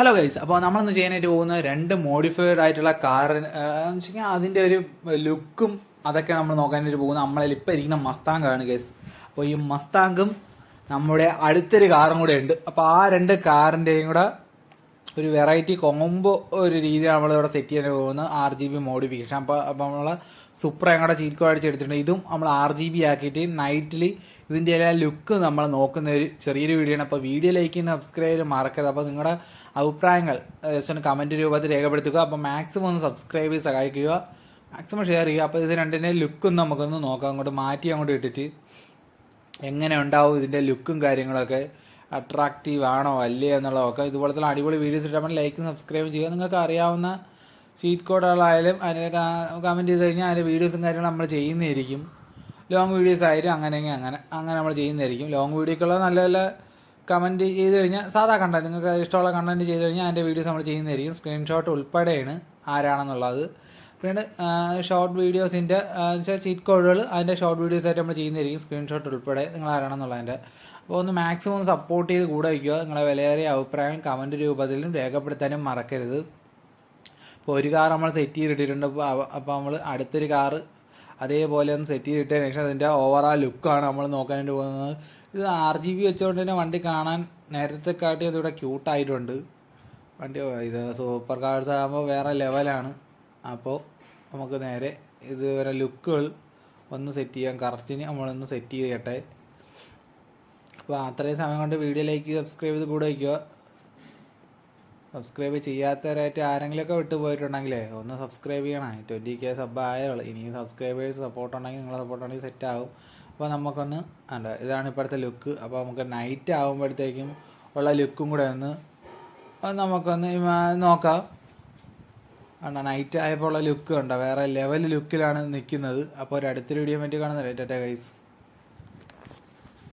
Hello guys അപ്പോൾ നമ്മളിന്ന് ചെയ്യാനായിട്ട് പോകുന്ന രണ്ട് മോഡിഫൈഡ് ആയിട്ടുള്ള കാർ എന്ന് വെച്ച് അതിന്റെ ഒരു ലുക്കും അതൊക്കെ നമ്മൾ നോക്കാനായിട്ട് പോകുന്നത്. നമ്മളിൽ ഇപ്പം ഇരിക്കുന്ന മസ്താങ്ക് ആണ് ഗൈസ് അപ്പോൾ ഈ മസ്താങ്കും നമ്മുടെ അടുത്തൊരു കാറും കൂടെ ഉണ്ട്. അപ്പോൾ ആ രണ്ട് കാറിന്റെയും കൂടെ ഒരു വെറൈറ്റി കോംബോ ഒരു രീതിയാണ് നമ്മളിവിടെ സെറ്റ് ചെയ്യാൻ പോകുന്നത്. ആർ ജി ബി മോഡിഫിക്കേഷൻ അപ്പോൾ അപ്പോൾ നമ്മൾ സൂപ്പർ ഞങ്ങളുടെ കോഡ് അടിച്ചെടുത്തിട്ടുണ്ട്. ഇതും നമ്മൾ ആർ ജി ബി ആക്കിയിട്ട് നൈറ്റിൽ ഇതിന്റെ എല്ലാ ലുക്ക് നമ്മൾ നോക്കുന്ന ഒരു ചെറിയൊരു വീഡിയോ ആണ്. അപ്പോൾ വീഡിയോ ലൈക്ക് ചെയ്യുന്ന സബ്സ്ക്രൈബ് ചെയ്ത് മറക്കരുത്. അപ്പോൾ നിങ്ങളുടെ അഭിപ്രായങ്ങൾ ജസ്റ്റ് ഒന്ന് കമന്റ് രൂപത്തിൽ രേഖപ്പെടുത്തുക. അപ്പോൾ മാക്സിമം ഒന്ന് സബ്സ്ക്രൈബ് ചെയ്ത് സഹായിക്കുക. മാക്സിമം ഷെയർ ചെയ്യുക. അപ്പോൾ ഇത് രണ്ടിന്റെ ലുക്കും നമുക്കൊന്ന് നോക്കാം. അങ്ങോട്ട് മാറ്റി അങ്ങോട്ട് ഇട്ടിട്ട് എങ്ങനെ ഉണ്ടാവും ഇതിന്റെ ലുക്കും കാര്യങ്ങളൊക്കെ. അട്രാക്റ്റീവ് ആണോ അല്ലേ എന്നുള്ളതൊക്കെ ഇതുപോലത്തെ അടിപൊളി വീഡിയോസ് ഇട്ടാൽ ലൈക്ക് സബ്സ്ക്രൈബ് ചെയ്യുക. നിങ്ങൾക്ക് അറിയാവുന്ന ഷീറ്റ് കോഡുകളായാലും അതിന് കമന്റ് ചെയ്ത് കഴിഞ്ഞാൽ അതിന്റെ വീഡിയോസും കാര്യങ്ങളും നമ്മൾ ചെയ്യുന്നതായിരിക്കും. ലോങ് വീഡിയോസ് ആയാലും അങ്ങനെയെങ്കിൽ അങ്ങനെ അങ്ങനെ നമ്മൾ ചെയ്യുന്നതായിരിക്കും. ലോങ് വീഡിയോക്കുള്ള നല്ല നല്ല കമന്റ് ചെയ്ത് കഴിഞ്ഞാൽ സാധാ കണ്ടന്റ് നിങ്ങൾക്ക് ഇഷ്ടമുള്ള കണ്ടന്റ് ചെയ്ത് കഴിഞ്ഞാൽ അതിന്റെ വീഡിയോസ് നമ്മൾ ചെയ്യുന്നതായിരിക്കും. സ്ക്രീൻഷോട്ട് ഉൾപ്പെടെയാണ് ആരാണെന്നുള്ളത്. പിന്നീട് ഷോർട്ട് വീഡിയോസിന്റെ ചീറ്റ് കോഡുകൾ അതിന്റെ ഷോർട്ട് വീഡിയോസ് ആയിട്ട് നമ്മൾ ചെയ്യുന്നതായിരിക്കും. സ്ക്രീൻഷോട്ട് ഉൾപ്പെടെ നിങ്ങൾ ആരാണെന്നുള്ളതിന്റെ അപ്പോൾ ഒന്ന് മാക്സിമം സപ്പോർട്ട് ചെയ്ത് കൂടെ വയ്ക്കുക. നിങ്ങളെ വിലയേറിയ അഭിപ്രായം കമന്റ് രൂപത്തിലും രേഖപ്പെടുത്താനും മറക്കരുത്. ഇപ്പോൾ ഒരു കാർ നമ്മൾ സെറ്റ് ചെയ്തിട്ടിട്ടുണ്ട്. അപ്പോൾ നമ്മൾ അടുത്തൊരു കാറ് അതേപോലെ ഒന്ന് സെറ്റ് ചെയ്തിട്ടതിന് ശേഷം അതിന്റെ ഓവറാൾ ലുക്കാണ് നമ്മൾ നോക്കാനായിട്ട് പോകുന്നത്. ഇത് ആർ ജി ബി വെച്ചുകൊണ്ട് തന്നെ വണ്ടി കാണാൻ നേരത്തെ കാട്ടി അതിവിടെ ക്യൂട്ടായിട്ടുണ്ട് വണ്ടി ഇത് സൂപ്പർ കാർസ് ആകുമ്പോൾ വേറെ ലെവലാണ് അപ്പോൾ നമുക്ക് നേരെ ഇതുവരെ ലുക്കുകൾ ഒന്ന് സെറ്റ് ചെയ്യാം. കറക്റ്റിന് നമ്മളൊന്ന് സെറ്റ് ചെയ്യട്ടെ. അപ്പോൾ അത്രയും സമയം കൊണ്ട് വീഡിയോയിലേക്ക് ലൈക്ക് സബ്സ്ക്രൈബ് ചെയ്ത് കൂടെ വയ്ക്കുക. സബ്സ്ക്രൈബ് ചെയ്യാത്തവരായിട്ട് ആരെങ്കിലുമൊക്കെ വിട്ടു പോയിട്ടുണ്ടെങ്കിലേ ഒന്ന് സബ്സ്ക്രൈബ് ചെയ്യണം. ട്വന്റി കെ സബ് ആയുള്ളൂ ഇനിയും സബ്സ്ക്രൈബേഴ്സ് സപ്പോർട്ട് ഉണ്ടെങ്കിൽ നിങ്ങളെ സപ്പോർട്ട് ഉണ്ടെങ്കിൽ സെറ്റ് ആവും. അപ്പോൾ നമുക്കൊന്ന് അല്ല ഇതാണ് ഇപ്പോഴത്തെ ലുക്ക് അപ്പോൾ നമുക്ക് നൈറ്റ് ആകുമ്പോഴത്തേക്കും ഉള്ള ലുക്കും കൂടെ ഒന്ന് നമുക്കൊന്ന് നോക്കാം. കണ്ടോ നൈറ്റ് ആയപ്പോൾ ഉള്ള ലുക്ക് ഉണ്ടോ വേറെ ലെവൽ ലുക്കിലാണ് നിൽക്കുന്നത് അപ്പോൾ ഒരു അടുത്തൊരു വീഡിയോ പറ്റി കാണുന്നില്ല. ടാറ്റാ ഗൈസ്